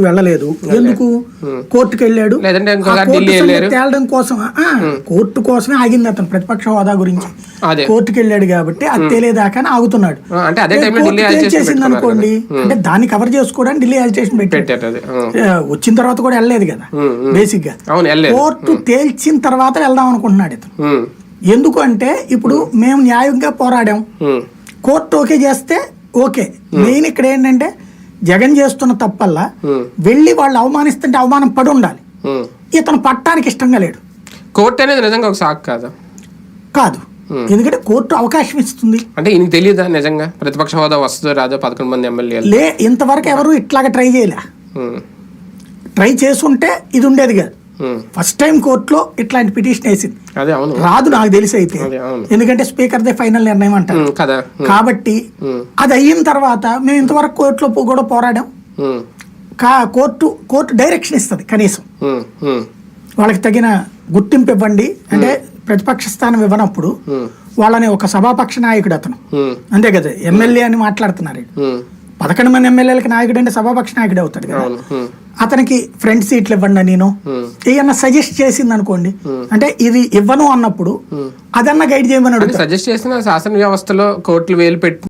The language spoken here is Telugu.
వెళ్ళలేదు. ఎందుకు? కోర్టుకు వెళ్ళాడు. తేలడం కోసం కోర్టు కోసమే ఆగింది అతను ప్రతిపక్ష హోదా గురించి. కోర్టుకు వెళ్ళాడు కాబట్టి అది తెలియదాకా ఆగుతున్నాడు. పెట్టుకున్నారు అనుకోండి అంటే దాన్ని కవర్ చేసుకోవడానికి ఢిల్లీ అజిటేషన్ పెట్టాడు వచ్చిన తర్వాత కూడా వెళ్ళలేదు కదా. బేసిక్గా కోర్టు తేల్చిన తర్వాత వెళ్దాం అనుకుంటున్నాడు ఇతను. ఎందుకు అంటే ఇప్పుడు మేము. న్యాయంగా పోరాడాం. కోర్టు ఓకే చేస్తే ఓకే. మెయిన్ ఇక్కడ ఏంటంటే జగన్ చేస్తున్న తప్పల్లా వెళ్ళి వాళ్ళు అవమానిస్తుంటే అవమానం పడి ఉండాలి. ఇతను పట్టానికి ఇష్టంగా లేడు. కోర్టు అనేది నిజంగా ఒక సాకు కాదా? కాదు. ఎందుకంటే కోర్టు అవకాశం ఇస్తుంది. అంటే ఈయనకి తెలియదా నిజంగా? ప్రతిపక్ష హోదా వస్తుందో రాదో పదకొండు మంది ఎమ్మెల్యేలు. లే ఇంతవరకు ఎవరు ఇట్లాగా ట్రై చేయలే. ట్రై చేసుంటే ఇది ఉండేది కాదు. ఫస్ట్ టైం కోర్టులో ఇట్లాంటి పిటిషన్ వేసింది. రాదు నాకు తెలిసి అయితే. ఎందుకంటే స్పీకర్ దే ఫైనల్ నిర్ణయం అంటారు. కదా. ఉమ్, కాబట్టి ఉమ్, అది అయిన తర్వాత మేము ఇంతవరకు కోర్టులో కూడా పోరాడాం. కా కోర్టు కోర్టు డైరెక్షన్ ఇస్తుంది కనీసం. వాళ్ళకి తగిన గుర్తింపు ఇవ్వండి. అంటే ప్రతిపక్ష స్థానం ఇవ్వనప్పుడు వాళ్ళని ఒక సభాపక్ష నాయకుడు అతను. అంతే కదా ఎమ్మెల్యే అని మాట్లాడుతున్నారు పదకొండు మంది ఎమ్మెల్యేలకి నాయకుడు అంటే సభాపక్ష నాయకుడు అవుతాడు కదా. అతనికి ఫ్రంట్ సీట్లు ఇవ్వండి నేను ఉమ్, ఏమన్నా సజెస్ట్ చేసింది అనుకోండి అంటే ఇది ఇవ్వను అన్నప్పుడు అదన్నా గైడ్ చేయమని సజెస్ట్ చేసిన శాసన వ్యవస్థలో కోర్టులు వేలు పెట్టి